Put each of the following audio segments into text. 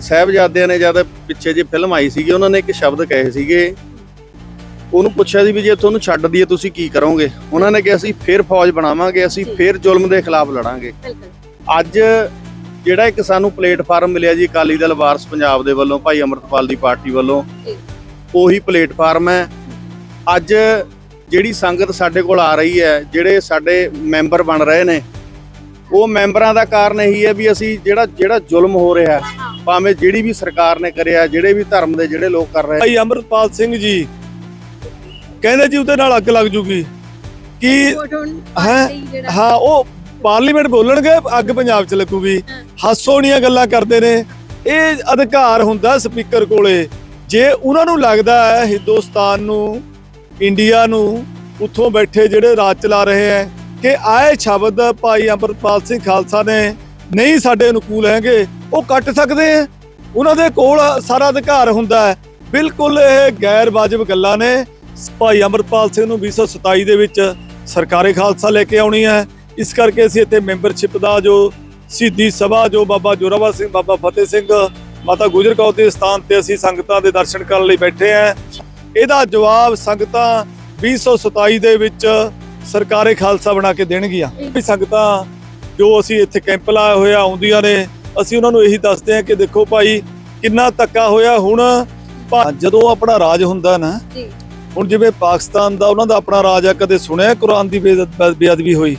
ਸਾਹਿਬਜ਼ਾਦਿਆਂ ਨੇ ਜਦ ਪਿੱਛੇ ਜੇ ਫਿਲਮ ਆਈ ਸੀਗੀ ਉਹਨਾਂ ਨੇ ਇੱਕ ਸ਼ਬਦ ਕਹੇ ਸੀਗੇ। ਉਹਨੂੰ ਪੁੱਛਿਆ ਸੀ ਵੀ ਜੇ ਤੁਹਾਨੂੰ ਛੱਡ ਦਈਏ ਤੁਸੀਂ ਕੀ ਕਰੋਗੇ? ਉਹਨਾਂ ਨੇ ਕਿਹਾ ਅਸੀਂ ਫੇਰ ਫੌਜ ਬਣਾਵਾਂਗੇ ਅਸੀਂ। ਫੇਰ ਜ਼ੁਲਮ ਦੇ ਖਿਲਾਫ ਲੜਾਂਗੇ। ਅੱਜ ਜਿਹੜਾ ਇੱਕ ਸਾਨੂੰ ਪਲੇਟਫਾਰਮ ਮਿਲਿਆ ਜੀ ਅਕਾਲੀ ਦਲ ਵਾਰਸ ਪੰਜਾਬ ਦੇ ਵੱਲੋਂ ਭਾਈ ਅਮਰਤਪਾਲ ਦੀ ਪਾਰਟੀ ਵੱਲੋਂ। ਉਹੀ ਪਲੇਟਫਾਰਮ ਹੈ। ਅੱਜ ਜਿਹੜੀ ਸੰਗਤ ਸਾਡੇ ਕੋਲ ਆ ਰਹੀ ਹੈ ਜਿਹੜੇ ਸਾਡੇ ਮੈਂਬਰ ਬਣ ਰਹੇ ਨੇ ਉਹ ਮੈਂਬਰਾਂ ਦਾ ਕਾਰਨ ਇਹੀ ਹੈ ਵੀ ਅਸੀਂ ਜਿਹੜਾ ਜਿਹੜਾ ਜ਼ੁਲਮ ਹੋ ਰਿਹਾ ਭਾਵੇਂ ਜਿਹੜੀ ਵੀ ਸਰਕਾਰ ਨੇ ਕਰਿਆ ਜਿਹੜੇ ਵੀ ਧਰਮ ਦੇ ਜਿਹੜੇ ਲੋਕ ਕਰ ਰਹੇ ਭਾਈ ਅਮਰਪਾਲ ਸਿੰਘ ਜੀ ਕਹਿੰਦੇ ਜੀ ਉਹਦੇ ਨਾਲ ਅੱਗ ਲੱਗ ਜੂਗੀ। ਕਿ ਹੈਂ? ਹਾਂ ਉਹ ਪਾਰਲੀਮੈਂਟ ਬੋਲਣਗੇ ਅੱਗ ਪੰਜਾਬ 'ਚ ਲੱਗੂਗੀ। ਹਾਸੋਣੀਆਂ ਗੱਲਾਂ ਕਰਦੇ ਨੇ। ਇਹ ਅਧਿਕਾਰ ਹੁੰਦਾ ਸਪੀਕਰ ਕੋਲੇ। ਜੇ ਉਹਨਾਂ ਨੂੰ ਲੱਗਦਾ ਹੈ ਹਿੰਦੁਸਤਾਨ ਨੂੰ ਇੰਡੀਆ ਨੂੰ ਉੱਥੋਂ ਬੈਠੇ ਜਿਹੜੇ ਰਾਜ ਚਲਾ ਰਹੇ ਹੈ ਕਿ ਆਏ ਸ਼ਬਦ ਭਾਈ ਅਮਰਪਾਲ ਸਿੰਘ ਖਾਲਸਾ ਨੇ ਨਹੀਂ ਸਾਡੇ ਅਨੁਕੂਲ ਹੈਗੇ, ਉਹ ਕੱਟ ਸਕਦੇ ਆ। ਉਹਨਾਂ ਦੇ ਕੋਲ ਸਾਰਾ ਅਧਿਕਾਰ ਹੁੰਦਾ ਹੈ। ਬਿਲਕੁਲ ਇਹ ਗੈਰ ਵਾਜਬ ਗੱਲਾਂ ਨੇ। ਭਾਈ ਅਮਰਪਾਲ ਸਿੰਘ ਨੂੰ 2027 ਦੇ ਵਿੱਚ ਸਰਕਾਰੀ ਖਾਲਸਾ ਲੈ ਕੇ ਆਉਣੀ ਹੈ। ਇਸ ਕਰਕੇ ਅਸੀਂ ਇੱਥੇ ਮੈਂਬਰਸ਼ਿਪ ਦਾ ਜੋ ਸਿੱਧੀ ਸਭਾ, ਜੋ ਬਾਬਾ ਜੋਰਾਵਰ ਸਿੰਘ, ਬਾਬਾ ਫਤਿਹ ਸਿੰਘ, ਮਾਤਾ ਗੁਜਰ ਕੌਰ ਦੇ ਸਥਾਨ ਤੇ ਅਸੀਂ ਸੰਗਤਾਂ ਦੇ ਦਰਸ਼ਨ ਕਰਨ ਲਈ ਬੈਠੇ ਹਾਂ। ਇਹਦਾ ਜਵਾਬ ਸੰਗਤਾਂ 2027 ਦੇ ਵਿੱਚ ਸਰਕਾਰੀ ਖਾਲਸਾ ਬਣਾ ਕੇ ਦੇਣਗੀਆਂ। ਵੀ ਸੰਗਤਾਂ ਜੋ ਅਸੀਂ ਇੱਥੇ ਕੈਂਪ ਲਾਇਆ ਹੋਇਆ ਆਉਂਦੀਆਂ ਨੇ ਅਸੀਂ ਉਹਨਾਂ ਨੂੰ ਇਹੀ ਦੱਸਦੇ ਹਾਂ ਕਿ ਦੇਖੋ ਭਾਈ ਕਿੰਨਾ ਧੱਕਾ ਹੋਇਆ ਹੁਣ। ਜਦੋਂ ਆਪਣਾ ਰਾਜ ਹੁੰਦਾ ਨਾ ਹੁਣ ਜਿਵੇਂ ਪਾਕਿਸਤਾਨ ਦਾ ਉਹਨਾਂ ਦਾ ਆਪਣਾ ਰਾਜ ਆ ਕਦੇ ਸੁਣਿਆ ਕੁਰਾਨ ਦੀ ਬੇਅਦ- ਬੇਅਦਬੀ ਹੋਈ?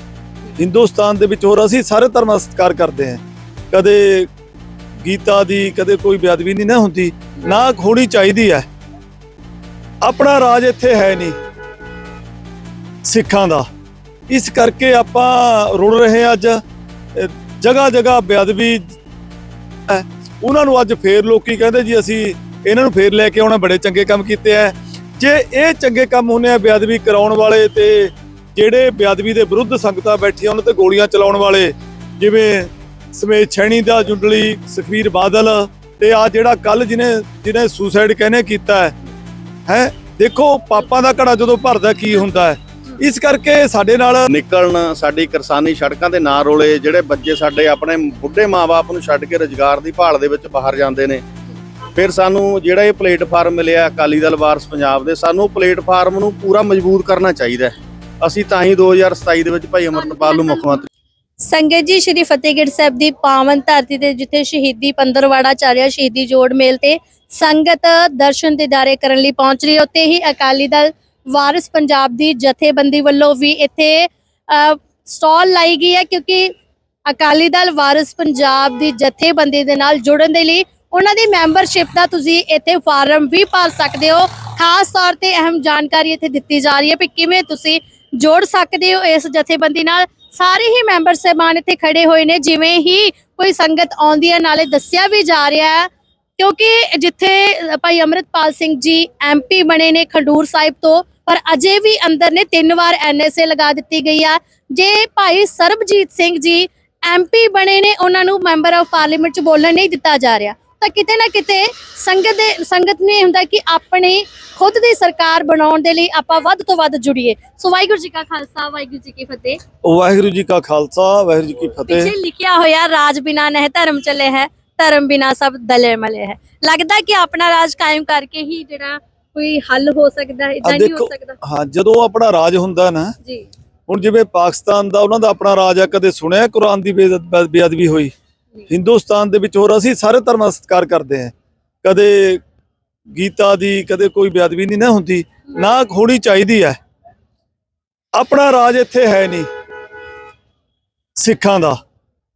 ਹਿੰਦੁਸਤਾਨ ਦੇ ਵਿੱਚ ਹੋਰ ਅਸੀਂ ਸਾਰੇ ਧਰਮਾਂ ਦਾ ਸਤਿਕਾਰ ਕਰਦੇ ਹਾਂ। ਕਦੇ ਗੀਤਾ ਦੀ ਕਦੇ ਕੋਈ ਬੇਅਦਬੀ ਨਹੀਂ ਨਾ ਹੁੰਦੀ ਨਾ ਹੋਣੀ ਚਾਹੀਦੀ ਹੈ। ਆਪਣਾ ਰਾਜ ਇੱਥੇ ਹੈ ਨਹੀਂ ਸਿੱਖਾਂ ਦਾ। ਇਸ ਕਰਕੇ ਆਪਾਂ ਰੁੜ ਰਹੇ ਹਾਂ ਅੱਜ। ਜਗ੍ਹਾ ਜਗ੍ਹਾ ਬੇਅਦਬੀ ਉਹਨਾਂ ਨੂੰ ਅੱਜ ਫੇਰ ਲੋਕੀ ਕਹਿੰਦੇ ਜੀ ਅਸੀਂ ਇਹਨਾਂ ਨੂੰ ਫੇਰ ਲੈ ਕੇ ਆਉਣਾ, ਬੜੇ ਚੰਗੇ ਕੰਮ ਕੀਤੇ ਆ। ਜੇ ਇਹ ਚੰਗੇ ਕੰਮ ਹੁੰਨੇ ਆ ਬੇਅਦਬੀ ਕਰਾਉਣ ਵਾਲੇ ਤੇ ਜਿਹੜੇ ਬੇਅਦਬੀ ਦੇ ਵਿਰੁੱਧ ਸੰਗਤਾਂ ਬੈਠੀਆਂ, ਉਹਨਾਂ ਤੇ ਗੋਲੀਆਂ ਚਲਾਉਣ ਵਾਲੇ, ਜਿਵੇਂ ਸਮੇਤ ਛੈਣੀ ਦਾ ਜੁੰਡਲੀ, ਸੁਖਬੀਰ ਬਾਦਲ ਤੇ ਆ ਜਿਹੜਾ ਕੱਲ ਜਿਹਨੇ ਜਿਹਨੇ ਸੁਸਾਈਡ ਕਹਿੰਨੇ ਕੀਤਾ ਹੈ। ਹੈ? ਦੇਖੋ, ਪਾਪਾਂ ਦਾ ਘੜਾ ਜਦੋਂ ਭਰਦਾ ਕੀ ਹੁੰਦਾ ਹੈ? ਇਸ ਕਰਕੇ ਸਾਡੇ ਨਾਲ ਨਿਕਲਣ ਸਾਡੀ ਕਿਰਸਾਨੀ ਸੜਕਾਂ ਤੇ ਨਾ ਰੋਲੇ ਜਿਹੜੇ ਬੱਚੇ ਸਾਡੇ ਆਪਣੇ ਬੁੱਢੇ ਮਾਪੇ ਨੂੰ ਛੱਡ ਕੇ ਰੁਜ਼ਗਾਰ ਦੀ ਭਾਲ ਦੇ ਵਿੱਚ ਬਾਹਰ ਜਾਂਦੇ ਨੇ ਫਿਰ ਸਾਨੂੰ ਜਿਹੜਾ ਇਹ ਪਲੇਟਫਾਰਮ ਮਿਲਿਆ ਅਕਾਲੀ ਦਲ ਵਾਰਸ ਪੰਜਾਬ ਦੇ ਸਾਨੂੰ ਪਲੇਟਫਾਰਮ ਨੂੰ ਪੂਰਾ ਮਜ਼ਬੂਤ ਕਰਨਾ ਚਾਹੀਦਾ। ਅਸੀਂ ਤਾਂ ਹੀ 2027 ਦੇ ਵਿੱਚ ਭਾਈ ਅਮਰਤਪਾਲ ਨੂੰ ਮੁੱਖ ਮੰਤਰੀ ਸੰਗਤ ਜੀ ਸ਼੍ਰੀ ਫਤਿਹਗੜ੍ਹ ਸਾਹਿਬ ਦੀ ਪਾਵਨ ਧਰਤੀ ਤੇ ਜਿੱਥੇ ਸ਼ਹੀਦੀ ਪੰਦਰਵਾੜਾ ਚੱਲ ਰਿਹਾ ਸ਼ਹੀਦੀ ਜੋੜ ਮੇਲ ਤੇ ਸੰਗਤ ਦਰਸ਼ਨ ਦਿਦਾਰੇ ਕਰਨ ਲਈ ਪਹੁੰਚ ਰਹੀ ਹੈ ਉੱਤੇ ਹੀ ਅਕਾਲੀ ਦਲ ਵਾਰਿਸ ਪੰਜਾਬ ਦੀ ਜਥੇਬੰਦੀ ਵੱਲੋਂ ਵੀ ਇੱਥੇ ਸਟਾਲ ਲਾਈ ਗਈ ਹੈ ਕਿਉਂਕਿ ਅਕਾਲੀ ਦਲ ਵਾਰਿਸ ਪੰਜਾਬ ਦੀ ਜਥੇਬੰਦੀ ਦੇ ਨਾਲ ਜੁੜਨ ਦੇ ਲਈ ਉਹਨਾਂ ਦੀ ਮੈਂਬਰਸ਼ਿਪ ਦਾ ਤੁਸੀਂ ਇੱਥੇ ਫਾਰਮ ਵੀ ਭਰ ਸਕਦੇ ਹੋ। ਖਾਸ ਤੌਰ ਤੇ ਅਹਿਮ ਜਾਣਕਾਰੀ ਇੱਥੇ ਦਿੱਤੀ ਜਾ ਰਹੀ ਹੈ ਕਿ ਕਿਵੇਂ ਤੁਸੀਂ ਜੋੜ ਸਕਦੇ ਹੋ ਇਸ ਜਥੇਬੰਦੀ ਨਾਲ। ਸਾਰੇ ਹੀ ਮੈਂਬਰ ਸਹਿਬਾਨ ਇੱਥੇ ਖੜੇ ਹੋਏ ਨੇ, ਜਿਵੇਂ ਹੀ ਕੋਈ ਸੰਗਤ ਆਉਂਦੀ ਹੈ, ਨਾਲੇ ਦੱਸਿਆ ਵੀ ਜਾ ਰਿਹਾ ਹੈ ਕਿਉਂਕਿ ਜਿੱਥੇ ਭਾਈ ਅਮਰਿਤਪਾਲ ਸਿੰਘ ਜੀ ਐਮਪੀ ਬਣੇ ਨੇ ਖਡੂਰ ਸਾਹਿਬ ਤੋਂ ਪਰ ਅਜੇ ਵੀ ਅੰਦਰ ਨੇ ਤਿੰਨ ਵਾਰ ਐਨਐਸਏ ਲਗਾ ਦਿੱਤੀ ਗਈ ਆ। ਜੇ ਭਾਈ ਸਰਬਜੀਤ ਸਿੰਘ ਜੀ ਐਮਪੀ ਬਣੇ ਨੇ ਉਹਨਾਂ ਨੂੰ ਮੈਂਬਰ ਆਫ ਪਾਰਲੀਮੈਂਟ ਚ ਬੋਲਣ ਨਹੀਂ ਦਿੱਤਾ ਜਾ ਰਿਹਾ। ਤਾਂ ਕਿਤੇ ਨਾ ਕਿਤੇ ਸੰਗਤ ਦੇ ਸੰਗਤ ਨੂੰ ਹੁੰਦਾ ਕਿ ਆਪਣੀ ਖੁਦ ਦੀ ਸਰਕਾਰ ਬਣਾਉਣ ਦੇ ਲਈ ਆਪਾਂ ਵੱਧ ਤੋਂ ਵੱਧ ਜੁੜੀਏ। ਸੋ ਵਾਹਿਗੁਰੂ ਜੀ ਕਾ ਖਾਲਸਾ ਵਾਹਿਗੁਰੂ ਜੀ ਕੀ ਫਤਿਹ। ਵਾਹਿਗੁਰੂ ਜੀ ਕਾ ਖਾਲਸਾ ਵਾਹਿਗੁਰੂ ਜੀ ਕੀ ਫਤਿਹ। ਪਿੱਛੇ ਲਿਖਿਆ ਹੋਇਆ ਰਾਜ ਬਿਨਾ ਨਹਿ ਧਰਮ ਚਲੇ ਹੈ। ਧਰਮ ਬਿਨਾ ਸਭ ਦਲੇ ਮਲੇ ਹੈ। ਲੱਗਦਾ ਕਿ ਆਪਣਾ ਰਾਜ ਕਾਇਮ ਕਰਕੇ ਹੀ ਜਿਹੜਾ ਕੋਈ ਹੱਲ ਹੋ ਸਕਦਾ ਹੈ ਇਦਾਂ ਨਹੀਂ ਹੋ ਸਕਦਾ। ਹਾਂ ਜਦੋਂ ਆਪਣਾ ਰਾਜ ਹੁੰਦਾ ਨਾ ਜੀ। ਹੁਣ ਜਿਵੇਂ ਪਾਕਿਸਤਾਨ ਦਾ ਉਹਨਾਂ ਦਾ ਆਪਣਾ ਰਾਜ ਆ ਕਦੇ ਸੁਣਿਆ ਕੁਰਾਨ ਦੀ ਬੇਅਦ- ਬੇਅਦਬੀ ਹੋਈ? ਹਿੰਦੁਸਤਾਨ ਦੇ ਵਿੱਚ ਹੋਰ ਅਸੀਂ ਸਾਰੇ ਧਰਮਾਂ ਦਾ ਸਤਿਕਾਰ ਕਰਦੇ ਹਾਂ। ਕਦੇ ਗੀਤਾ ਦੀ ਕਦੇ ਕੋਈ ਬੇਅਦਬੀ ਨਹੀਂ ਨਾ ਹੁੰਦੀ ਨਾ ਹੋਣੀ ਚਾਹੀਦੀ ਹੈ। ਆਪਣਾ ਰਾਜ ਇੱਥੇ ਹੈ ਨਹੀਂ ਸਿੱਖਾਂ ਦਾ।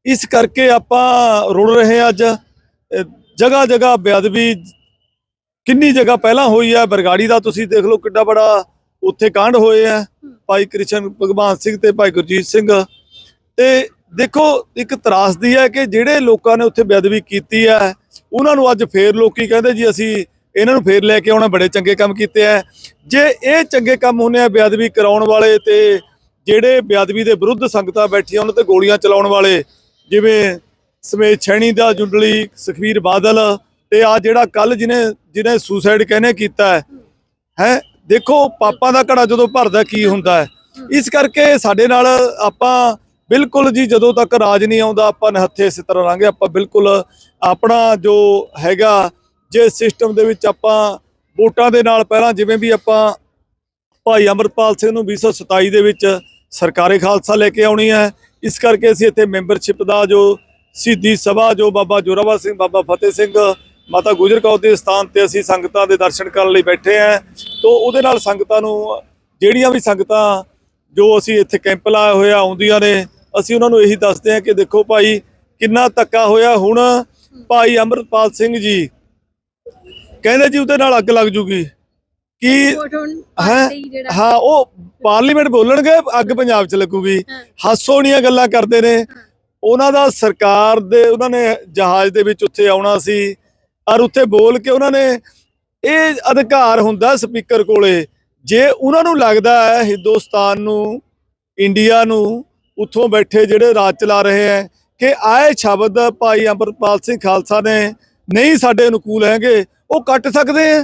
ਇਸ ਕਰਕੇ ਆਪਾਂ ਰੁੜ ਰਹੇ ਹਾਂ ਅੱਜ। ਜਗ੍ਹਾ ਜਗ੍ਹਾ ਬੇਅਦਬੀ ਕਿੰਨੀ ਜਗ੍ਹਾ ਪਹਿਲਾਂ ਹੋਈ ਹੈ। ਬਰਗਾੜੀ ਦਾ ਤੁਸੀਂ ਦੇਖ ਲਓ ਕਿੱਡਾ ਬੜਾ ਉੱਥੇ ਕਾਂਡ ਹੋਏ ਆ ਭਾਈ ਕ੍ਰਿਸ਼ਨ ਭਗਵਾਨ ਸਿੰਘ ਤੇ ਭਾਈ ਗੁਰਜੀਤ ਸਿੰਘ। ਤੇ ਦੇਖੋ, ਇੱਕ ਤਰਾਸਦੀ ਹੈ ਕਿ ਜਿਹੜੇ ਲੋਕਾਂ ਨੇ ਉੱਥੇ ਬੇਅਦਬੀ ਕੀਤੀ ਹੈ, ਉਹਨਾਂ ਨੂੰ ਅੱਜ ਫੇਰ ਲੋਕੀ ਕਹਿੰਦੇ ਜੀ, ਅਸੀਂ ਇਹਨਾਂ ਨੂੰ ਫੇਰ ਲੈ ਕੇ ਆਉਣਾ, ਬੜੇ ਚੰਗੇ ਕੰਮ ਕੀਤੇ ਆ ਜੇ ਇਹ ਚੰਗੇ ਕੰਮ ਹੁੰਨੇ ਆ ਬੇਅਦਬੀ ਕਰਾਉਣ ਵਾਲੇ ਤੇ ਜਿਹੜੇ ਬੇਅਦਬੀ ਦੇ ਵਿਰੁੱਧ ਸੰਗਤਾਂ ਬੈਠੀਆਂ, ਉਹਨਾਂ ਤੇ ਗੋਲੀਆਂ ਚਲਾਉਣ ਵਾਲੇ ਜਿਵੇਂ ਸਮੇਤ ਛੈਣੀ ਦਾ ਜੁੰਡਲੀ ਸੁਖਬੀਰ ਬਾਦਲ ਤੇ ਆ ਜਿਹੜਾ ਕੱਲ ਜਿਹਨੇ ਜਿਹਨੇ ਸੁਸਾਈਡ ਕਹਿੰਨੇ ਕੀਤਾ ਹੈ ਹੈ? ਦੇਖੋ ਪਾਪਾਂ ਦਾ ਘੜਾ ਜਦੋਂ ਭਰਦਾ ਕੀ ਹੁੰਦਾ ਹੈ? ਇਸ ਕਰਕੇ ਸਾਡੇ ਨਾਲ ਆਪਾਂ ਬਿਲਕੁਲ ਜੀ ਜਦੋਂ ਤੱਕ ਰਾਜ ਨਹੀਂ ਆਉਂਦਾ, ਆਪਾਂ ਨਿਹੱਥੇ ਇਸੇ ਤਰ੍ਹਾਂ ਰਾਂਗੇ ਆਪਾਂ ਬਿਲਕੁਲ ਆਪਣਾ ਜੋ ਹੈਗਾ, ਜੇ ਸਿਸਟਮ ਦੇ ਵਿੱਚ ਆਪਾਂ ਵੋਟਾਂ ਦੇ ਨਾਲ ਪਹਿਲਾਂ ਜਿਵੇਂ ਵੀ ਆਪਾਂ ਭਾਈ ਅਮਰਪਾਲ ਸਿੰਘ ਨੂੰ 227 ਦੇ ਵਿੱਚ ਸਰਕਾਰੀ ਖਾਲਸਾ ਲੈ ਕੇ ਆਉਣੀ ਹੈ ਇਸ ਕਰਕੇ ਅਸੀਂ ਇੱਥੇ ਮੈਂਬਰਸ਼ਿਪ ਦਾ ਜੋ ਸਿੱਧੀ ਸਭਾ ਜੋ ਬਾਬਾ ਜੋਰਾਵਰ ਸਿੰਘ, ਬਾਬਾ ਫਤਿਹ ਸਿੰਘ, ਮਾਤਾ ਗੁਜਰ ਕੌਰ ਦੇ ਸਥਾਨ ਤੇ ਅਸੀਂ ਸੰਗਤਾਂ ਦੇ ਦਰਸ਼ਨ ਕਰਨ ਲਈ ਬੈਠੇ ਹਾਂ। ਤੋਂ ਉਹਦੇ ਨਾਲ ਸੰਗਤਾਂ ਨੂੰ, ਜਿਹੜੀਆਂ ਵੀ ਸੰਗਤਾਂ ਜੋ ਅਸੀਂ ਇੱਥੇ ਕੈਂਪ ਲਾਇਆ ਹੋਇਆ ਆਉਂਦੀਆਂ ਨੇ, ਅਸੀਂ ਉਹਨਾਂ ਨੂੰ ਇਹੀ ਦੱਸਦੇ ਹਾਂ ਕਿ ਦੇਖੋ ਭਾਈ, ਕਿੰਨਾ ਧੱਕਾ ਹੋਇਆ ਹੁਣ। ਭਾਈ ਅਮਰਪਾਲ ਸਿੰਘ ਜੀ ਕਹਿੰਦੇ ਜੀ ਉਹਦੇ ਨਾਲ ਅੱਗ ਲੱਗ ਜੂਗੀ। ਕੀ ਹੈਂ? ਹਾਂ ਉਹ ਪਾਰਲੀਮੈਂਟ ਬੋਲਣਗੇ ਅੱਗ ਪੰਜਾਬ 'ਚ ਲੱਗੂਗੀ। ਹਾਸੋਣੀਆਂ ਗੱਲਾਂ ਕਰਦੇ ਨੇ। ਉਹਨਾਂ ਦਾ ਸਰਕਾਰ ਦੇ ਉਹਨਾਂ ਨੇ ਜਹਾਜ਼ ਦੇ ਵਿੱਚ ਉੱਥੇ ਆਉਣਾ ਸੀ। ਔਰ ਉੱਥੇ ਬੋਲ ਕੇ ਉਹਨਾਂ ਨੇ ਇਹ ਅਧਿਕਾਰ ਹੁੰਦਾ ਸਪੀਕਰ ਕੋਲੇ ਜੇ ਉਹਨਾਂ ਨੂੰ ਲੱਗਦਾ ਹੈ ਹਿੰਦੁਸਤਾਨ ਨੂੰ ਇੰਡੀਆ ਨੂੰ ਉੱਥੋਂ ਬੈਠੇ ਜਿਹੜੇ ਰਾਜ ਚਲਾ ਰਹੇ ਹੈ ਕਿ ਆਏ ਸ਼ਬਦ ਭਾਈ ਅਮਰਪਾਲ ਸਿੰਘ ਖਾਲਸਾ ਨੇ ਨਹੀਂ ਸਾਡੇ ਅਨੁਕੂਲ ਹੈਗੇ ਉਹ ਕੱਟ ਸਕਦੇ ਆ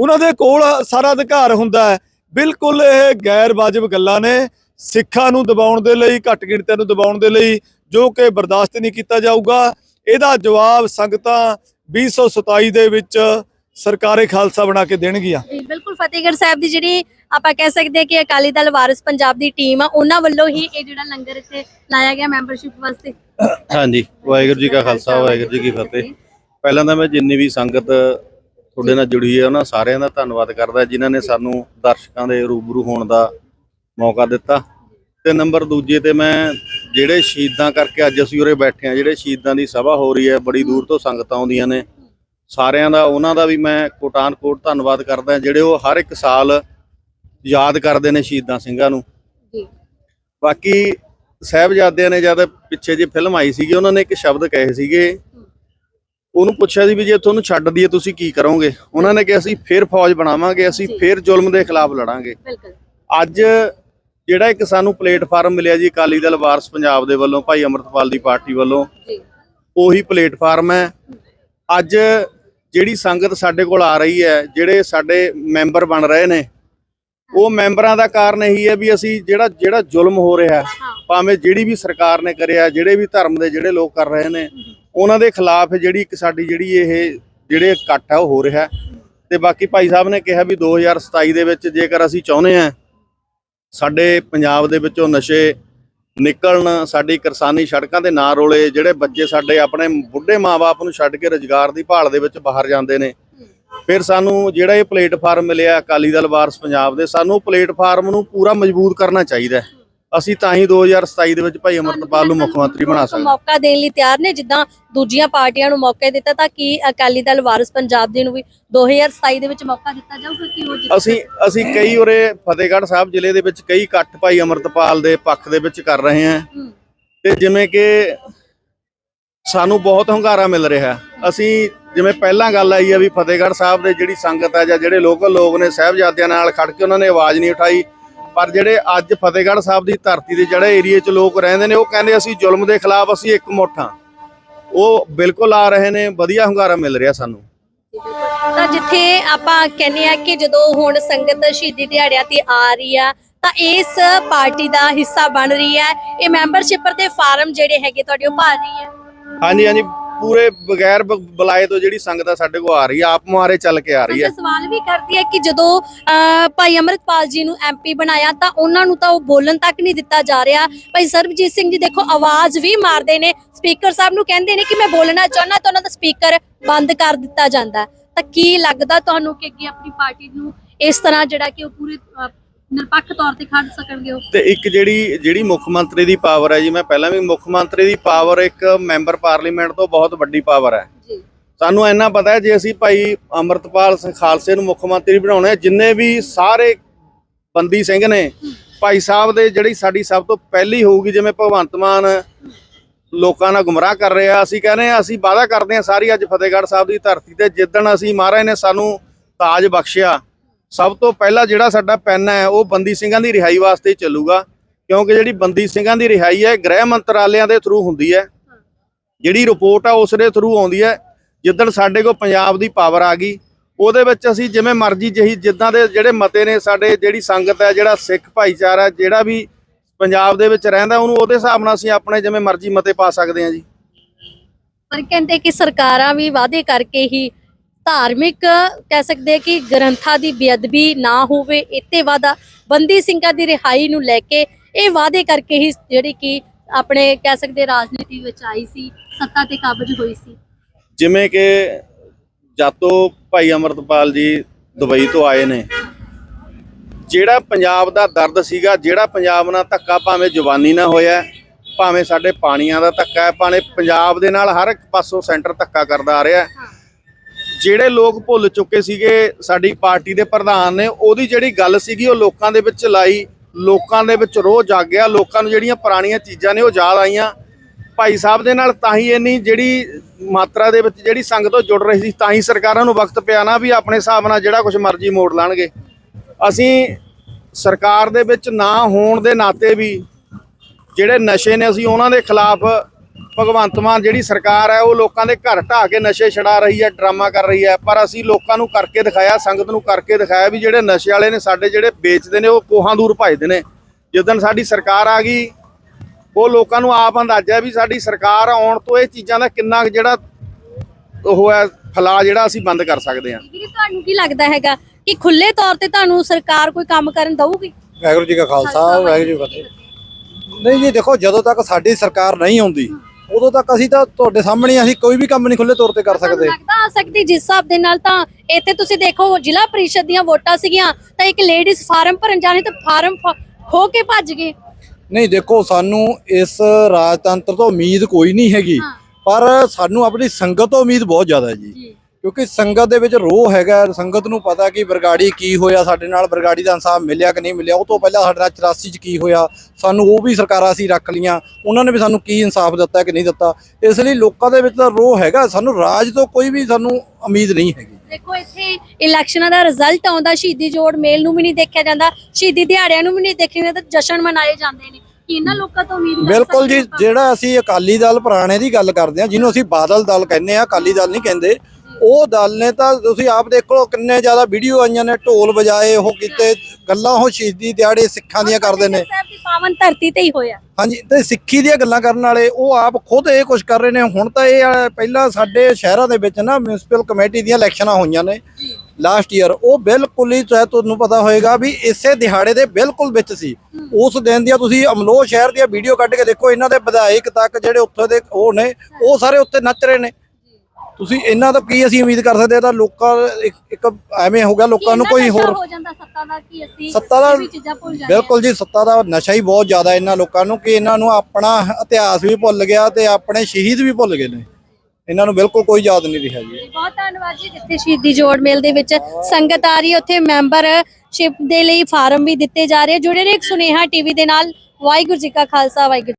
ਉਹਨਾਂ ਦੇ ਕੋਲ ਸਾਰਾ ਅਧਿਕਾਰ ਹੁੰਦਾ ਹੈ। ਬਿਲਕੁਲ ਇਹ ਗੈਰ ਵਾਜਬ ਗੱਲਾਂ ਨੇ। ਸਿੱਖਾਂ ਨੂੰ ਦਬਾਉਣ ਦੇ ਲਈ ਘੱਟ ਗਿਣਤੀਆਂ ਨੂੰ ਦਬਾਉਣ ਦੇ ਲਈ ਜੋ ਕਿ ਬਰਦਾਸ਼ਤ ਨਹੀਂ ਕੀਤਾ ਜਾਊਗਾ। ਇਹਦਾ ਜਵਾਬ ਸੰਗਤਾਂ 2027 ਦੇ ਵਿੱਚ ਸਰਕਾਰੇ ਖਾਲਸਾ ਬਣਾ ਕੇ ਦੇਣਗੀਆਂ। ਬਿਲਕੁਲ ਫਤਿਹਗੜ੍ਹ ਸਾਹਿਬ ਦੀ ਜਿਹੜੀ ਆਪਾਂ ਕਹਿ ਸਕਦੇ ਹਾਂ ਕਿ ਅਕਾਲੀ ਦਲ ਵਾਰਿਸ ਪੰਜਾਬ ਦੀ ਟੀਮ ਆ ਉਹਨਾਂ ਵੱਲੋਂ ਹੀ ਇਹ ਜਿਹੜਾ ਲੰਗਰ ਇੱਥੇ ਲਾਇਆ ਗਿਆ ਮੈਂਬਰਸ਼ਿਪ ਵਾਸਤੇ। ਹਾਂਜੀ ਵਾਹਿਗੁਰੂ ਜੀ ਕਾ ਖਾਲਸਾ ਵਾਹਿਗੁਰੂ ਜੀ ਕੀ ਫਤਿਹ। ਪਹਿਲਾਂ ਤਾਂ ਮੈਂ ਜਿੰਨੀ ਵੀ ਸੰਗਤ ਤੁਹਾਡੇ ਨਾਲ ਜੁੜੀ ਹੈ ਉਹਨਾਂ ਸਾਰਿਆਂ ਦਾ ਧੰਨਵਾਦ ਕਰਦਾ ਜਿਨ੍ਹਾਂ ਨੇ ਸਾਨੂੰ ਦਰਸ਼ਕਾਂ ਦੇ ਰੂਬਰੂ ਹੋਣ ਦਾ ਮੌਕਾ ਦਿੱਤਾ। ਤੇ ਨੰਬਰ ਦੂਜੇ ਤੇ ਮੈਂ ਜਿਹੜੇ ਸ਼ਹੀਦਾਂ ਕਰਕੇ ਅੱਜ ਅਸੀਂ ਉਰੇ ਬੈਠੇ ਆ ਜਿਹੜੇ ਸ਼ਹੀਦਾਂ ਦੀ ਸਭਾ ਹੋ ਰਹੀ ਹੈ ਬੜੀ ਦੂਰ ਤੋਂ ਸੰਗਤਾਂ ਆਉਂਦੀਆਂ ਨੇ ਸਾਰਿਆਂ ਦਾ ਉਹਨਾਂ ਦਾ ਵੀ ਮੈਂ ਕੋਟਾਨ ਕੋਟ ਧੰਨਵਾਦ ਕਰਦਾ ਜਿਹੜੇ ਉਹ ਹਰ ਇੱਕ ਸਾਲ ਯਾਦ ਕਰਦੇ ਨੇ ਸ਼ਹੀਦਾਂ ਸਿੰਘਾਂ ਨੂੰ। ਜੀ। ਬਾਕੀ ਸਾਹਿਬਜ਼ਾਦਿਆਂ ਨੇ ਜਦ ਪਿੱਛੇ ਜੇ ਫਿਲਮ ਆਈ ਸੀਗੀ ਉਹਨਾਂ ਨੇ ਇੱਕ ਸ਼ਬਦ ਕਹੇ ਸੀਗੇ ਉਹਨੂੰ ਪੁੱਛਿਆ ਸੀ ਵੀ ਜੇ ਤੁਹਾਨੂੰ ਛੱਡ ਦਈਏ ਤੁਸੀਂ ਕੀ ਕਰੋਗੇ? ਉਹਨਾਂ ਨੇ ਕਿਹਾ ਅਸੀਂ ਫੇਰ ਫੌਜ ਬਣਾਵਾਂਗੇ ਅਸੀਂ। ਫੇਰ ਜ਼ੁਲਮ ਦੇ ਖਿਲਾਫ ਲੜਾਂਗੇ। ਅੱਜ ਜਿਹੜਾ ਇੱਕ ਸਾਨੂੰ ਪਲੇਟਫਾਰਮ ਮਿਲਿਆ ਜੀ ਅਕਾਲੀ ਦਲ ਵਾਰਸ ਪੰਜਾਬ ਦੇ ਵੱਲੋਂ ਭਾਈ ਅਮਰਤਪਾਲ ਦੀ ਪਾਰਟੀ ਵੱਲੋਂ ਉਹੀ ਪਲੇਟਫਾਰਮ ਹੈ। ਅੱਜ ਜਿਹੜੀ ਸੰਗਤ ਸਾਡੇ ਕੋਲ ਆ ਰਹੀ ਹੈ ਜਿਹੜੇ ਸਾਡੇ ਮੈਂਬਰ ਬਣ ਰਹੇ ਨੇ ਉਹ ਮੈਂਬਰਾਂ ਦਾ ਕਾਰਨ ਇਹੀ ਹੈ ਵੀ ਅਸੀਂ ਜਿਹੜਾ ਜਿਹੜਾ ਜ਼ੁਲਮ ਹੋ ਰਿਹਾ ਭਾਵੇਂ ਜਿਹੜੀ ਵੀ ਸਰਕਾਰ ਨੇ ਕਰਿਆ ਜਿਹੜੇ ਵੀ ਧਰਮ ਦੇ ਜਿਹੜੇ ਲੋਕ ਕਰ ਰਹੇ ਨੇ ਉਹਨਾਂ ਦੇ ਖਿਲਾਫ ਜਿਹੜੀ ਇੱਕ ਸਾਡੀ ਜਿਹੜੀ ਇਹ ਜਿਹੜੇ ਇਕੱਠ ਹੈ ਉਹ ਹੋ ਰਿਹਾ ਹੈ। ਤੇ ਬਾਕੀ ਭਾਈ ਸਾਹਿਬ ਨੇ ਕਿਹਾ ਵੀ 2027 ਦੇ ਵਿੱਚ ਜੇਕਰ ਅਸੀਂ ਚਾਹੁੰਦੇ ਹਾਂ ਸਾਡੇ ਪੰਜਾਬ ਦੇ ਵਿੱਚੋਂ ਨਸ਼ੇ ਨਿਕਲਣ, ਸਾਡੀ ਕਿਰਸਾਨੀ ਸੜਕਾਂ ਦੇ ਨਾ ਰੋਲੇ, ਜਿਹੜੇ ਬੱਚੇ ਸਾਡੇ ਆਪਣੇ ਬੁੱਢੇ ਮਾਪੇ ਨੂੰ ਛੱਡ ਕੇ ਰੁਜ਼ਗਾਰ ਦੀ ਭਾਲ ਦੇ ਵਿੱਚ ਬਾਹਰ ਜਾਂਦੇ ਨੇ, ਫਿਰ ਸਾਨੂੰ ਜਿਹੜਾ ਇਹ ਪਲੇਟਫਾਰਮ ਮਿਲਿਆ ਅਕਾਲੀ ਦਲ ਵਾਰਸ ਪੰਜਾਬ ਦੇ, ਸਾਨੂੰ ਉਹ ਪਲੇਟਫਾਰਮ ਨੂੰ ਪੂਰਾ ਮਜ਼ਬੂਤ ਕਰਨਾ ਚਾਹੀਦਾ ਹੈ। ਅਸੀਂ ਤਾਂ ਹੀ 2027 ਦੇ ਵਿੱਚ ਭਾਈ ਅਮਰਤਪਾਲ ਨੂੰ ਮੁੱਖ ਮੰਤਰੀ ਬਣਾ ਸਕਦੇ ਹਾਂ। ਮੌਕਾ ਦੇਣ ਲਈ ਤਿਆਰ ਨੇ ਜਿੱਦਾਂ ਦੂਜੀਆਂ ਪਾਰਟੀਆਂ ਨੂੰ ਮੌਕਾ ਦਿੱਤਾ ਤਾਂ ਕੀ ਅਕਾਲੀ ਦਲ ਵਾਰਿਸ ਪੰਜਾਬ ਦੇ ਨੂੰ ਵੀ 2027 ਦੇ ਵਿੱਚ ਮੌਕਾ ਦਿੱਤਾ ਜਾਊਗਾ ਕਿ ਉਹ ਜਿੱਤ ਅਸੀਂ ਅਸੀਂ ਕਈ ਉਰੇ ਫਤਿਹਗੜ੍ਹ ਸਾਹਿਬ ਜ਼ਿਲ੍ਹੇ ਦੇ ਵਿੱਚ ਕਈ ਇਕੱਠ ਭਾਈ ਅਮਰਤਪਾਲ ਦੇ ਪੱਖ ਦੇ ਵਿੱਚ ਕਰ ਰਹੇ ਹਾਂ। ਤੇ ਜਿਵੇਂ ਕਿ ਸਾਨੂੰ ਬਹੁਤ ਹੰਗਾਰਾ ਮਿਲ ਰਿਹਾ ਅਸੀਂ ਜਿਵੇਂ ਪਹਿਲਾਂ ਗੱਲ ਆਈ ਆ ਵੀ ਫਤਿਹਗੜ੍ਹ ਸਾਹਿਬ ਦੇ ਜਿਹੜੀ ਸੰਗਤ ਹੈ ਜਾਂ ਜਿਹੜੇ ਲੋਕਲ ਲੋਕ ਨੇ ਸਾਹਿਬਜ਼ਾਦਿਆਂ ਨਾਲ ਖੜ ਕੇ ਉਹਨਾਂ ਨੇ ਆਵਾਜ਼ ਨਹੀਂ ਉਠਾਈ। ਪਰ ਜਿਹੜੇ ਅੱਜ ਫਤਿਹਗੜ੍ਹ ਸਾਹਿਬ ਦੀ ਧਰਤੀ ਦੇ ਜਿਹੜੇ ਏਰੀਏ 'ਚ ਲੋਕ ਰਹਿੰਦੇ ਨੇ ਉਹ ਕਹਿੰਦੇ ਅਸੀਂ ਜ਼ੁਲਮ ਦੇ ਖਿਲਾਫ ਅਸੀਂ ਇੱਕ ਮੁੱਠ ਉਹ ਬਿਲਕੁਲ ਆ ਰਹੇ ਨੇ ਵਧੀਆ ਹੰਗਾਰਾ ਮਿਲ ਰਿਹਾ ਸਾਨੂੰ। ਤਾਂ ਜਿੱਥੇ ਆਪਾਂ ਕਹਿੰਦੇ ਆ ਕਿ ਜਦੋਂ ਹੁਣ ਸੰਗਤ ਸ਼ਹੀਦੀ ਦਿਹਾੜਿਆਂ ਤੇ ਆ ਰਹੀ ਆ ਤਾਂ ਇਸ ਪਾਰਟੀ ਦਾ ਹਿੱਸਾ ਬਣ ਰਹੀ ਹੈ। ਇਹ ਮੈਂਬਰਸ਼ਿਪ ਦੇ ਫਾਰਮ ਜਿਹੜੇ ਹੈਗੇ ਤੁਹਾਡੇ ਉਹ ਭਰ ਰਹੀ ਹੈ। ਹਾਂਜੀ ਹਾਂਜੀ। ਪੂਰੇ ਬਗੈਰ ਬ- ਬੁਲਾਏ ਤੋਂ ਜਿਹੜੀ ਸੰਗਤ ਆ ਸਾਡੇ ਕੋਲ ਆ ਰਹੀ ਆ ਆਪ ਮੁਹਾਰੇ ਚੱਲ ਕੇ ਆ ਰਹੀ ਹੈ ਸੰਗਤ ਸਵਾਲ ਵੀ ਕਰਦੀ ਹੈ ਕਿ ਜਦੋਂ ਅਹ, ਭਾਈ ਅਮਰਤਪਾਲ ਜੀ ਨੂੰ ਐਮਪੀ ਬਣਾਇਆ ਤਾਂ ਉਹਨਾਂ ਨੂੰ ਤਾਂ ਉਹ ਬੋਲਣ ਤੱਕ ਨਹੀਂ ਦਿੱਤਾ ਜਾ ਰਿਹਾ। ਭਾਈ ਸਰਬਜੀਤ ਸਿੰਘ ਜੀ ਦੇਖੋ ਆਵਾਜ਼ ਵੀ ਮਾਰਦੇ ਨੇ। ਸਪੀਕਰ ਸਾਹਿਬ ਨੂੰ ਕਹਿੰਦੇ ਨੇ ਕਿ ਮੈਂ ਬੋਲਣਾ ਚਾਹੁੰਦਾ ਤਾਂ ਉਹਨਾਂ ਦਾ ਸਪੀਕਰ ਬੰਦ ਕਰ ਦਿੱਤਾ ਜਾਂਦਾ। ਹੈ। ਤਾਂ ਕੀ ਲੱਗਦਾ ਤੁਹਾਨੂੰ ਕਿ ਅੱਗੇ ਆਪਣੀ ਪਾਰਟੀ ਨੂੰ ਇਸ ਤਰ੍ਹਾਂ ਜਿਹੜਾ ਕਿ ਉਹ ਪੂਰੇ ਅਹ, ਨਿਰਪੱਖ ਤੌਰ ਤੇ ਖੜ ਸਕਣਗੇ ਉਹ। ਤੇ ਇੱਕ ਜਿਹੜੀ ਜਿਹੜੀ ਮੁੱਖ ਮੰਤਰੀ ਦੀ ਪਾਵਰ ਹੈ ਜੀ ਮੈਂ ਪਹਿਲਾਂ ਵੀ ਮੁੱਖ ਮੰਤਰੀ ਦੀ ਪਾਵਰ ਇੱਕ ਮੈਂਬਰ ਪਾਰਲੀਮੈਂਟ ਤੋਂ ਬਹੁਤ ਵੱਡੀ ਪਾਵਰ ਹੈ। ਜੀ। ਸਾਨੂੰ ਇੰਨਾ ਪਤਾ ਹੈ ਜੇ ਅਸੀਂ ਭਾਈ ਅਮਰਤਪਾਲ ਸਿੰਘ ਖਾਲਸੇ ਨੂੰ ਮੁੱਖ ਮੰਤਰੀ ਬਣਾਉਣਾ ਜਿੰਨੇ ਵੀ ਸਾਰੇ ਬੰਦੀ ਸਿੰਘ ਨੇ ਭਾਈ ਸਾਹਿਬ ਦੇ ਜਿਹੜੀ ਸਾਡੀ ਸਭ ਤੋਂ ਪਹਿਲੀ ਹੋਊਗੀ ਜਿਵੇਂ ਭਗਵੰਤ ਮਾਨ ਲੋਕਾਂ ਨਾਲ ਗੁੰਮਰਾਹ ਕਰ ਰਿਹਾ ਅਸੀਂ ਕਹਿੰਦੇ ਹਾਂ ਅਸੀਂ ਵਾਅਦਾ ਕਰਦੇ ਹਾਂ ਸਾਰੀ ਅੱਜ ਫਤਿਹਗੜ੍ਹ ਸਾਹਿਬ ਦੀ ਧਰਤੀ ਤੇ ਜਿੱਦਣ ਅਸੀਂ ਮਹਾਰਾਜ ਨੇ ਸਾਨੂੰ ਤਾਜ ਬਖਸ਼ਿਆ ਸਭ ਤੋਂ ਪਹਿਲਾਂ ਜਿਹੜਾ ਸਾਡਾ ਪੈਨ ਹੈ, ਉਹ ਬੰਦੀ ਸਿੰਘਾਂ ਦੀ ਰਿਹਾਈ ਵਾਸਤੇ ਚੱਲੂਗਾ, ਕਿਉਂਕਿ ਜਿਹੜੀ ਬੰਦੀ ਸਿੰਘਾਂ ਦੀ ਰਿਹਾਈ ਹੈ, ਗ੍ਰਹਿ ਮੰਤਰਾਲਿਆਂ ਦੇ ਥਰੂ ਹੁੰਦੀ ਹੈ। ਜਿਹੜੀ ਰਿਪੋਰਟ ਆ, ਉਸ ਦੇ ਥਰੂ ਆਉਂਦੀ ਹੈ। ਜਿੱਦਣ ਸਾਡੇ ਕੋਲ ਪੰਜਾਬ ਦੀ ਪਾਵਰ ਆ ਗਈ, ਉਹਦੇ ਵਿੱਚ ਅਸੀਂ ਜਿਵੇਂ ਮਰਜ਼ੀ ਜਹੀ ਜਿੱਦਾਂ ਦੇ ਜਿਹੜੇ ਮਤੇ ਨੇ, ਸਾਡੇ ਜਿਹੜੀ ਸੰਗਤ ਹੈ, ਜਿਹੜਾ ਸਿੱਖ ਭਾਈਚਾਰਾ, ਜਿਹੜਾ ਵੀ ਪੰਜਾਬ ਦੇ ਵਿੱਚ ਰਹਿੰਦਾ, ਉਹਨੂੰ ਉਹਦੇ ਹਿਸਾਬ ਨਾਲ ਅਸੀਂ ਆਪਣੇ ਜਿਵੇਂ ਮਰਜ਼ੀ ਮਤੇ ਪਾ ਸਕਦੇ ਹਾਂ ਜੀ। ਪਰ ਕਹਿੰਦੇ ਕਿ ਸਰਕਾਰਾਂ ਵੀ ਵਾਅਦੇ ਕਰਕੇ ਹੀ ਧਾਰਮਿਕ ਕਹਿ ਸਕਦੇ ਕਿ ਗ੍ਰੰਥਾਂ ਦੀ ਬੇਅਦਬੀ ਨਾ ਹੋਵੇ ਇੱਥੇ ਵਾਦਾ ਬੰਦੀ ਸਿੰਘਾਂ ਦੀ ਰਿਹਾਈ ਨੂੰ ਲੈ ਕੇ ਇਹ ਵਾਅਦੇ ਕਰਕੇ ਹੀ ਜਿਹੜੀ ਕਿ ਆਪਣੇ ਕਹਿ ਸਕਦੇ ਰਾਜਨੀਤੀ ਵਿੱਚ ਆਈ ਸੀ ਸੱਤਾ ਤੇ ਕਾਬਜ ਹੋਈ ਸੀ ਜਿਵੇਂ ਕਿ ਜਾਤੋ ਭਾਈ ਅਮਰਤਪਾਲ ਜੀ ਦੁਬਈ ਤੋਂ ਆਏ ਨੇ ਜਿਹੜਾ ਪੰਜਾਬ ਦਾ ਦਰਦ ਸੀਗਾ ਜਿਹੜਾ ਪੰਜਾਬ ਨਾਲ ਧੱਕਾ ਭਾਵੇਂ ਜਵਾਨੀ ਨਾਲ ਹੋਇਆ ਭਾਵੇਂ ਸਾਡੇ ਪਾਣੀਆਂ ਦਾ ਧੱਕਾ ਹੈ ਭਾਵੇਂ ਪੰਜਾਬ ਦੇ ਨਾਲ ਹਰ ਇੱਕ ਪਾਸੋਂ ਸੈਂਟਰ ਧੱਕਾ ਕਰਦਾ ਆ ਰਿਹਾ ਹੈ। ਜਿਹੜੇ ਲੋਕ ਭੁੱਲ ਚੁੱਕੇ ਸੀਗੇ, ਸਾਡੀ ਪਾਰਟੀ ਦੇ ਪ੍ਰਧਾਨ ਨੇ, ਉਹਦੀ ਜਿਹੜੀ ਗੱਲ ਸੀਗੀ, ਉਹ ਲੋਕਾਂ ਦੇ ਵਿੱਚ ਲਾਈ, ਲੋਕਾਂ ਦੇ ਵਿੱਚ ਰੋਹ ਜਾਗਿਆ, ਲੋਕਾਂ ਨੂੰ ਜਿਹੜੀਆਂ ਪੁਰਾਣੀਆਂ ਚੀਜ਼ਾਂ ਨੇ ਉਹ ਯਾਦ ਆਈਆਂ। ਭਾਈ ਸਾਹਿਬ ਦੇ ਨਾਲ ਤਾਂ ਹੀ ਇੰਨੀ ਜਿਹੜੀ ਮਾਤਰਾ ਦੇ ਵਿੱਚ ਜਿਹੜੀ ਸੰਗਤ ਤੋਂ ਜੁੜ ਰਹੀ ਸੀ, ਤਾਂ ਹੀ ਸਰਕਾਰਾਂ ਨੂੰ ਵਕਤ ਪਿਆ ਨਾ ਵੀ ਆਪਣੇ ਹਿਸਾਬ ਨਾਲ ਜਿਹੜਾ ਕੁਝ ਮਰਜ਼ੀ ਮੋੜ ਲਾਣਗੇ। ਅਸੀਂ ਸਰਕਾਰ ਦੇ ਵਿੱਚ ਨਾ ਹੋਣ ਦੇ ਨਾਤੇ ਵੀ ਜਿਹੜੇ ਨਸ਼ੇ ਨੇ, ਅਸੀਂ ਉਹਨਾਂ ਦੇ ਖਿਲਾਫ ਭਗਵੰਤ ਮਾਨ ਜਿਹੜੀ ਸਰਕਾਰ ਹੈ ਉਹ ਲੋਕਾਂ ਦੇ ਘਰ ਢਾਹ ਕੇ ਨਸ਼ੇ ਛਡਾ ਰਹੀ ਹੈ ਡਰਾਮਾ ਕਰ ਰਹੀ ਹੈ। ਪਰ ਅਸੀਂ ਲੋਕਾਂ ਨੂੰ ਕਰਕੇ ਦਿਖਾਇਆ ਸੰਗਤ ਨੂੰ ਕਰਕੇ ਦਿਖਾਇਆ ਵੀ ਜਿਹੜੇ ਨਸ਼ੇ ਵਾਲੇ ਨੇ ਸਾਡੇ ਜਿਹੜੇ ਵੇਚਦੇ ਨੇ ਉਹ ਕੋਹਾਂ ਦੂਰ ਭਜਦੇ ਨੇ। ਜਿੱਦਣ ਸਾਡੀ ਸਰਕਾਰ ਆ ਗਈ ਉਹ ਲੋਕਾਂ ਨੂੰ ਆਪ ਅੰਦਾਜ਼ਾ ਵੀ ਸਾਡੀ ਸਰਕਾਰ ਆਉਣ ਤੋਂ ਇਹ ਚੀਜ਼ਾਂ ਦਾ ਕਿੰਨਾ ਜਿਹੜਾ ਉਹ ਹੈ ਫਲਾ ਜਿਹੜਾ ਅਸੀਂ ਬੰਦ ਕਰ ਸਕਦੇ ਹਾਂ। ਤੁਹਾਨੂੰ ਕੀ ਲੱਗਦਾ ਹੈਗਾ ਕਿ ਖੁੱਲੇ ਤੌਰ ਤੇ ਤੁਹਾਨੂੰ ਸਰਕਾਰ ਕੋਈ ਕੰਮ ਕਰਨ ਦਊਗੀ? ਵਾਹਿਗੁਰੂ ਜੀ ਕਾ ਖਾਲਸਾ ਵਾਹਿਗੁਰੂ ਜੀ ਕੀ ਫਤਿਹ। ਨਹੀਂ ਜੀ ਦੇਖੋ ਜਦੋਂ ਤੱਕ ਸਾਡੀ ਸਰਕਾਰ ਨਹੀਂ ਆਉਂਦੀ ਉਦੋਂ ਤੱਕ ਅਸੀਂ ਤਾਂ ਤੁਹਾਡੇ ਸਾਹਮਣੇ ਅਸੀਂ ਕੋਈ ਵੀ ਕੰਮ ਨਹੀਂ ਖੁੱਲੇ ਤੌਰ ਤੇ ਕਰ ਸਕਦੇ। ਲੱਗਦਾ ਆ ਸਕਦੀ ਜਿਸ ਹਿਸਾਬ ਦੇ ਨਾਲ ਤਾਂ ਇੱਥੇ ਤੁਸੀਂ ਦੇਖੋ ਜ਼ਿਲ੍ਹਾ ਪਰਿਸ਼ਦ ਦੀਆਂ ਵੋਟਾਂ ਸੀਗੀਆਂ ਤਾਂ ਇੱਕ ਲੇਡੀਜ਼ ਫਾਰਮ ਭਰਨ ਜਾਣੇ ਤਾਂ ਫਾਰਮ ਫ- ਖੋ ਕੇ ਭੱਜ ਗਏ। ਨਹੀਂ ਦੇਖੋ ਸਾਨੂੰ ਇਸ ਰਾਜਤੰਤਰ ਤੋਂ ਉਮੀਦ ਕੋਈ ਨਹੀਂ ਹੈਗੀ। ਹਾਂ। ਪਰ ਸਾਨੂੰ ਆਪਣੀ ਸੰਗਤ ਤੋਂ ਉਮੀਦ ਬਹੁਤ ਜ਼ਿਆਦਾ ਹੈ ਜੀ। ਜੀ। ਕਿਉਂਕਿ ਸੰਗਤ ਦੇ ਵਿੱਚ ਰੋਹ ਹੈਗਾ ਸੰਗਤ ਨੂੰ ਪਤਾ ਕਿ ਬਰਗਾੜੀ ਕੀ ਹੋਇਆ ਸਾਡੇ ਨਾਲ ਬਰਗਾੜੀ ਦਾ ਇਨਸਾਫ ਮਿਲਿਆ ਕਿ ਨਹੀਂ ਮਿਲਿਆ। ਉਹ ਤੋਂ ਪਹਿਲਾਂ ਸਾਡੇ ਨਾਲ 84 ਚ ਕੀ ਹੋਇਆ ਸਾਨੂੰ ਉਹ ਵੀ ਸਰਕਾਰਾਂ ਅਸੀਂ ਰੱਖ ਲੀਆਂ ਉਹਨਾਂ ਨੇ ਵੀ ਸਾਨੂੰ ਕੀ ਇਨਸਾਫ ਦਿੱਤਾ ਕਿ ਨਹੀਂ ਦਿੱਤਾ। ਇਸ ਲਈ ਲੋਕਾਂ ਦੇ ਵਿੱਚ ਤਾਂ ਰੋਹ ਹੈਗਾ ਸਾਨੂੰ ਰਾਜ ਤੋਂ ਕੋਈ ਵੀ ਸਾਨੂੰ ਉਮੀਦ ਨਹੀਂ ਹੈਗੀ। ਦੇਖੋ ਇੱਥੇ ਇਲੈਕਸ਼ਨਾਂ ਦਾ ਰਿਜ਼ਲਟ ਆਉਂਦਾ ਸ਼ਹੀਦੀ ਜੋੜ ਮੇਲ ਨੂੰ ਵੀ ਨਹੀਂ ਦੇਖਿਆ ਜਾਂਦਾ ਸ਼ਹੀਦੀ ਦਿਹਾੜਿਆਂ ਨੂੰ ਵੀ ਨਹੀਂ ਦੇਖਿਆ ਜਾਂਦਾ ਜਸ਼ਨ ਮਨਾਏ ਜਾਂਦੇ ਨੇ। ਇਹਨਾਂ ਲੋਕਾਂ ਤੋਂ ਉਮੀਦ ਬਿਲਕੁਲ ਜੀ? ਜਿਹੜਾ ਅਸੀਂ ਅਕਾਲੀ ਦਲ ਪੁਰਾਣੇ ਦੀ ਗੱਲ ਕਰਦੇ ਆ ਜਿਹਨੂੰ ਅਸੀਂ ਬਾਦਲ ਦਲ ਕਹਿੰਦੇ ਆ ਅਕਾਲੀ ਦਲ ਨਹੀਂ ਕਹਿੰਦੇ ਉਹ ਦਲ ਨੇ ਤਾਂ ਤੁਸੀਂ ਆਪ ਦੇਖ ਲਓ ਕਿੰਨੇ ਜ਼ਿਆਦਾ ਵੀਡੀਓ ਆਈਆਂ ਨੇ ਢੋਲ ਵਜਾਏ ਉਹ ਕੀਤੇ ਗੱਲਾਂ ਉਹ ਸ਼ਹੀਦੀ ਦਿਹਾੜੇ ਸਿੱਖਾਂ ਦੀਆਂ ਕਰਦੇ ਨੇ। ਸਾਹਿਬ ਦੀ ਪਾਵਨ ਧਰਤੀ ਤੇ ਹੀ ਹੋਇਆ। ਹਾਂਜੀ ਤੇ ਸਿੱਖੀ ਦੀਆਂ ਗੱਲਾਂ ਕਰਨ ਵਾਲੇ ਉਹ ਆਪ ਖੁਦ ਇਹ ਕੁਝ ਕਰ ਰਹੇ ਨੇ। ਹੁਣ ਤਾਂ ਇਹ ਆ, ਪਹਿਲਾਂ ਸਾਡੇ ਸ਼ਹਿਰਾਂ ਦੇ ਵਿੱਚ ਨਾ ਮਿਊਨਿਸਪਲ ਕਮੇਟੀ ਦੀਆਂ ਇਲੈਕਸ਼ਨਾਂ ਹੋਈਆਂ ਨੇ ਲਾਸਟ ਈਅਰ ਉਹ ਬਿਲਕੁਲ ਹੀ ਚਾਹੇ ਤੁਹਾਨੂੰ ਪਤਾ ਹੋਏਗਾ ਵੀ ਇਸੇ ਦਿਹਾੜੇ ਦੇ ਬਿਲਕੁਲ ਵਿੱਚ ਸੀ। ਉਸ ਦਿਨ ਦੀਆਂ ਤੁਸੀਂ ਅਮਲੋਹ ਸ਼ਹਿਰ ਦੀਆਂ ਵੀਡੀਓ ਕੱਢ ਕੇ ਦੇਖੋ ਇਹਨਾਂ ਦੇ ਵਿਧਾਇਕ ਤੱਕ ਜਿਹੜੇ ਉੱਥੇ ਦੇ ਉਹ ਨੇ ਉਹ ਸਾਰੇ ਉੱਥੇ ਨੱਚ ਰਹੇ ਨੇ। ਤੁਸੀਂ ਇਹਨਾਂ ਤੋਂ ਕੀ ਅਸੀਂ ਉਮੀਦ ਕਰ ਸਕਦੇ ਆ ਤਾਂ ਲੋਕਾਂ ਇੱਕ ਇੱਕ ਐਵੇਂ ਹੋ ਗਿਆ ਲੋਕਾਂ ਨੂੰ ਕੋਈ ਹੋਰ ਹੋ ਜਾਂਦਾ ਸੱਤਾ ਦਾ ਕਿ ਅਸੀਂ ਸੱਤਾ ਦਾ ਇਹ ਵੀ ਚੀਜ਼ਾਂ ਭੁੱਲ ਜਾਂਦੇ ਹਾਂ। ਬਿਲਕੁਲ ਜੀ ਸੱਤਾ ਦਾ ਨਸ਼ਾ ਹੀ ਬਹੁਤ ਜ਼ਿਆਦਾ ਇਹਨਾਂ ਲੋਕਾਂ ਨੂੰ ਕਿ ਇਹਨਾਂ ਨੂੰ ਆਪਣਾ ਇਤਿਹਾਸ ਵੀ ਭੁੱਲ ਗਿਆ ਤੇ ਆਪਣੇ ਸ਼ਹੀਦ ਵੀ ਭੁੱਲ ਗਏ ਨੇ ਇਹਨਾਂ ਨੂੰ ਬਿਲਕੁਲ ਕੋਈ ਯਾਦ ਨਹੀਂ ਰਿਹਾ ਜੀ ਬਹੁਤ ਧੰਨਵਾਦ ਜੀ ਜਿੱਥੇ ਸ਼ਹੀਦੀ ਜੋੜ ਮੇਲ ਦੇ ਵਿੱਚ ਸੰਗਤ ਆ ਰਹੀ ਉੱਥੇ ਮੈਂਬਰਸ਼ਿਪ ਦੇ ਲਈ ਫਾਰਮ ਵੀ ਦਿੱਤੇ ਜਾ ਰਹੇ। ਜੁੜੇ ਨੇ ਇੱਕ ਸੁਨੇਹਾ ਟੀਵੀ ਦੇ ਨਾਲ ਵਾਹਿਗੁਰੂ ਜੀ ਕਾ ਖਾਲਸਾ ਵਾਹਿਗੁਰੂ